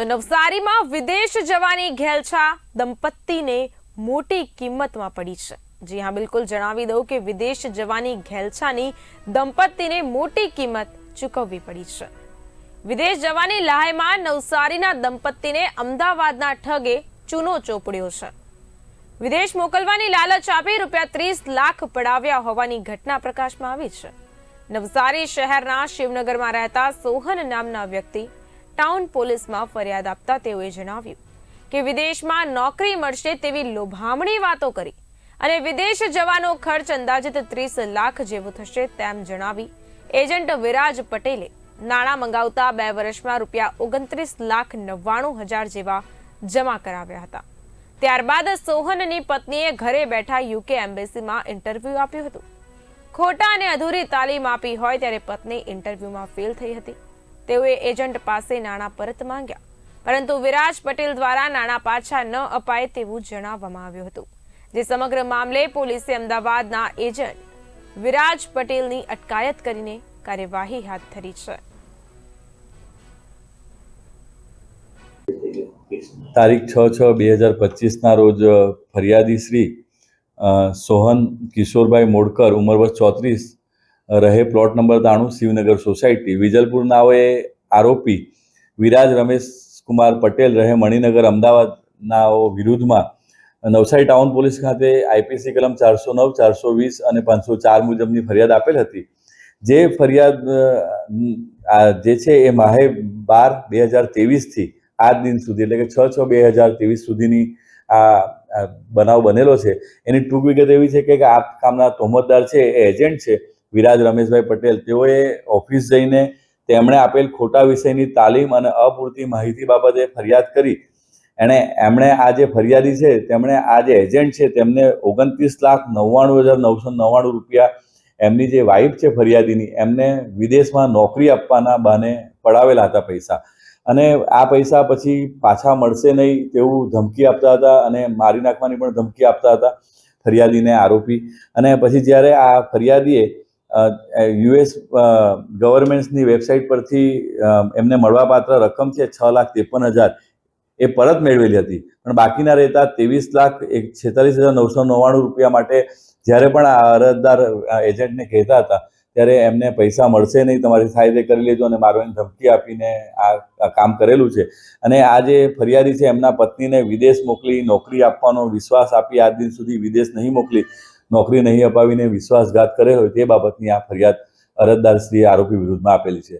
તો નવસારીમાં વિદેશ જવાની ઘેલછા દંપતીને મોટી કિંમતમાં પડી છે. જી હા, બિલકુલ જણાવી દઉં કે વિદેશ જવાની ઘેલછાની દંપતીને મોટી કિંમત ચૂકવવી પડી છે. વિદેશ જવાની લહાયમાં નવસારીના દંપતીને અમદાવાદના ઠગે ચૂનો ચોપડ્યો છે. વિદેશ મોકલવાની લાલચ આપી રૂપિયા ત્રીસ લાખ પડાવ્યા હોવાની ઘટના પ્રકાશમાં આવી છે. નવસારી શહેરના શિવનગરમાં રહેતા સોહન નામના વ્યક્તિ ટાઉન પોલીસમાં ફરિયાદ આપતા તેઓએ જણાવ્યું કે વિદેશમાં નોકરી મળશે તેવી લોભામણી વાતો કરી અને વિદેશ જવાનો ખર્ચ અંદાજિત ત્રીસ લાખ જેવો થશે તેમ જણાવી એજન્ટ વિરાજ પટેલે નાણાં મંગાવતા બે વર્ષમાં રૂપિયા ઓગણત્રીસ લાખ નવ્વાણું હજાર જેવા જમા કરાવ્યા હતા. ત્યારબાદ સોહનની પત્નીએ ઘરે બેઠા યુકે એમ્બેસીમાં ઇન્ટરવ્યૂ આપ્યું હતું. ખોટા અને અધૂરી તાલીમ આપી હોય ત્યારે પત્ની ઇન્ટરવ્યૂમાં ફેલ થઈ હતી. તેઓએ એજન્ટ પાસે નાણાં પરત માંગ્યા. પરંતુ વિરાજ પટેલ દ્વારા નાણાં પાછા ન અપાય તેવું જણાવવામાં આવ્યું હતું. જે સમગ્ર મામલે પોલીસે અમદાવાદના એજન્ટ વિરાજ પટેલની અટકાયત કરીને કાર્યવાહી હાથ ધરી છે. તારીખ છ છ બે હજાર પચીસના રોજ ફરિયાદી શ્રી સોહન કિશોરભાઈ મોડકર ઉંમર વર્ષ ચોત્રીસ રહે પ્લોટ નંબર ત્રાણું શિવનગર સોસાયટી. વિજલપુર નાઓએ આરોપી વિરાજ રમેશ કુમાર પટેલ રહે મણિનગર અમદાવાદનાઓ વિરુદ્ધમાં. નવસારી ટાઉન પોલીસ ખાતે આઈપીસી કલમ ચારસો નવ, ચારસો વીસ અને પાંચસો ચાર મુજબની ફરિયાદ આપેલ હતી. જે ફરિયાદ જે છે એ માહે બાર બે હજાર ત્રેવીસથી આજ દિન સુધી, એટલે કે છ છ બે હજાર ત્રેવીસ સુધીની આ બનાવ બનેલો છે. એની ટૂંક વિગત એવી છે કે આ કામના તોહમતદાર છે, એ એજન્ટ છે. વિરાજ રમેશભાઈ પટેલ, તેઓએ ઓફિસ જઈને તેમણે આપેલ ખોટા વિષયની તાલીમ અને અપૂરતી માહિતી બાબતે ફરિયાદ કરી. એણે, એમણે આ જે ફરિયાદી છે, તેમણે આ જે એજન્ટ છે, તેમને ઓગણત્રીસ લાખ નવ્વાણું હજાર નવસો નવ્વાણું રૂપિયા એમની જે વાઇફ છે ફરિયાદીની, એમને વિદેશમાં નોકરી આપવાના બહાને પડાવેલા હતા પૈસા. અને આ પૈસા પછી પાછા મળશે નહીં તેવું ધમકી આપતા હતા અને મારી નાખવાની પણ ધમકી આપતા હતા ફરિયાદીને આરોપી. અને પછી જ્યારે આ ફરિયાદીએ યુએસ ગવર્મેન્ટ્સની વેબસાઇટ પરથી એમને મળવાપાત્ર રકમ છે છ લાખ ત્રેપન હજાર. એ પરત મેળવેલી હતી. પણ બાકીના રહેતા ત્રેવીસ લાખ એક, છેતાલીસ હજાર નવસો નવ્વાણું રૂપિયા માટે જ્યારે પણ આ અરજદાર એજન્ટને કહેતા હતા, ત્યારે એમને પૈસા મળશે નહીં, તમારી સાહેબે કરી લેજો અને મારવાની ધમકી આપીને આ આ કામ કરેલું છે. અને આ જે ફરિયાદી છે, એમના પત્નીને વિદેશ મોકલી, નોકરી આપવાનો વિશ્વાસ આપી આજ દિન સુધી વિદેશ નહીં મોકલી. નોકરી નહીં અપાવીને વિશ્વાસઘાત કર્યો હોય તે બાબતની આ ફરિયાદ અરજદાર શ્રી આરોપી વિરુદ્ધમાં આપેલી છે.